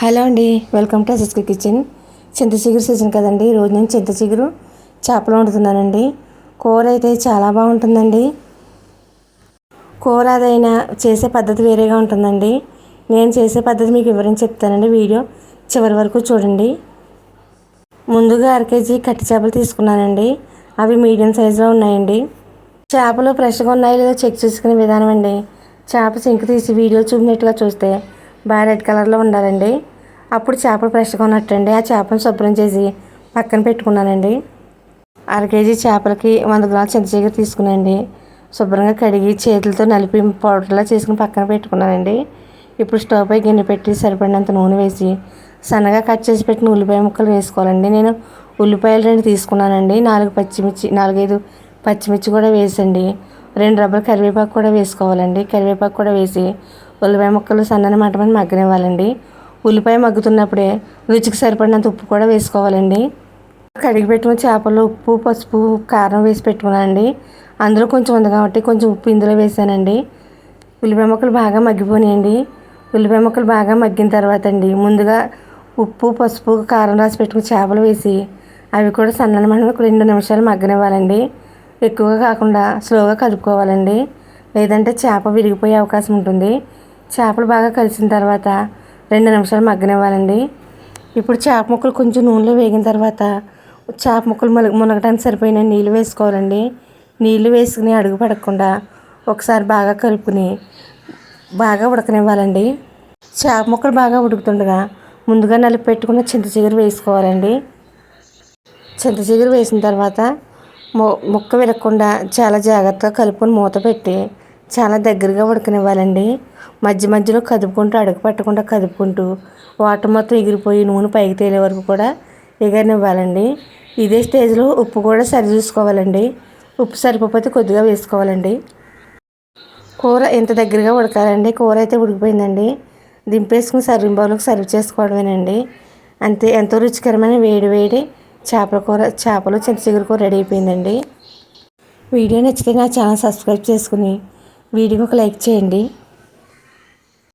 Hello అండి welcome to అసిస్కి kitchen. చింత చిగురు సీజన్ కదండి ఈరోజు నేను చింత చిగురు చేపలు వండుతున్నానండి. కూర అయితే చాలా బాగుంటుందండి. కూర అదైనా చేసే పద్ధతి వేరేగా ఉంటుందండి. నేను చేసే పద్ధతి మీకు వివరించి చెప్తానండి వీడియో చివరి వరకు చూడండి. ముందుగా అర కేజీ కట్టి చేపలు తీసుకున్నానండి. అవి మీడియం సైజులో ఉన్నాయండి. చేపలు ఫ్రెష్గా ఉన్నాయో లేదో చెక్ చేసుకునే విధానం అండి. చేప సింక్ తీసి వీడియో చూపినట్టుగా చూస్తే బాగా రెడ్ కలర్లో ఉండాలండి. అప్పుడు చేపలు ఫ్రెష్గా ఉన్నట్టండి. ఆ చేపను శుభ్రం చేసి పక్కన పెట్టుకున్నానండి. అర కేజీ చేపలకి వంద గ్రాముల చింతచిగురు తీసుకున్నానండి. శుభ్రంగా కడిగి చేతులతో నలిపి పౌడర్లా చేసుకుని పక్కన పెట్టుకున్నానండి. ఇప్పుడు స్టవ్ పై గిన్నె పెట్టి సరిపడినంత నూనె వేసి సన్నగా కట్ చేసి పెట్టిన ఉల్లిపాయ ముక్కలు వేసుకోవాలండి. నేను ఉల్లిపాయలు రెండు తీసుకున్నానండి. నాలుగు పచ్చిమిర్చి నాలుగైదు పచ్చిమిర్చి కూడా వేసండి. రెండు రబ్బలు కరివేపాకు కూడా వేసుకోవాలండి. కరివేపాకు కూడా వేసి ఉల్లిపాయ ముక్కలు సన్నని మంట మగ్గనివ్వాలండి. ఉల్లిపాయ మగ్గుతున్నప్పుడే రుచికి సరిపడినంత ఉప్పు కూడా వేసుకోవాలండి. కడిగి పెట్టుకున్న చేపలు ఉప్పు పసుపు కారం వేసి పెట్టుకున్నానండి. అందులో కొంచెం ఉంది కాబట్టి కొంచెం ఉప్పు ఇందులో వేసానండి. ఉల్లిపాయ ముక్కలు బాగా మగ్గిపోయాయండి ఉల్లిపాయ ముక్కలు బాగా మగ్గిన తర్వాత అండి ముందుగా ఉప్పు పసుపు కారం రాసి పెట్టుకుని చేపలు వేసి అవి కూడా సన్నని మంట ఒక రెండు నిమిషాలు మగ్గనివ్వాలండి. ఎక్కువగా కాకుండా స్లోగా కలుపుకోవాలండి. లేదంటే చేప విరిగిపోయే అవకాశం ఉంటుంది. చేపలు బాగా కలిసిన తర్వాత రెండు నిమిషాలు మగ్గనివ్వాలండి. ఇప్పుడు చేప ముక్కలు కొంచెం నూనెలో వేగిన తర్వాత చేప ముక్కలు మునగ మునగడానికి సరిపోయిన నీళ్ళు వేసుకోవాలండి. నీళ్ళు వేసుకుని అడుగు పడకుండా ఒకసారి బాగా కలుపుకుని బాగా ఉడకనివ్వాలండి. చేప ముక్కలు బాగా ఉడుకుతుండగా ముందుగా నలిపి పెట్టుకున్న చింత చిగురు వేసుకోవాలండి. చింత చిగురు వేసిన తర్వాత ముక్క విరగకుండా చాలా జాగ్రత్తగా కలుపుకొని మూత పెట్టి చాలా దగ్గరగా ఉడకనివ్వాలండి. మధ్య మధ్యలో కదుపుకుంటూ అడుగు పట్టకుండా కదుపుకుంటూ వాటర్ మొత్తం ఎగిరిపోయి నూనె పైకి తేలే వరకు కూడా ఎగరనివ్వాలండి. ఇదే స్టేజ్లో ఉప్పు కూడా సరి చూసుకోవాలండి ఉప్పు సరిపోతే కొద్దిగా వేసుకోవాలండి. కూర ఎంత దగ్గరగా ఉడకాలండి? కూర అయితే ఉడికిపోయిందండి. దింపేసుకుని సర్వింగ్ బౌల్కి సర్వ్ చేసుకోవడమేనండి. అంతే ఎంతో రుచికరమైన వేడి వేడి చేపల కూర చేపలు చింతచిగురు కూర రెడీ అయిపోయిందండి. వీడియో నచ్చితే నా ఛానల్ సబ్స్క్రైబ్ చేసుకుని వీడియోకి ఒక లైక్ చేయండి.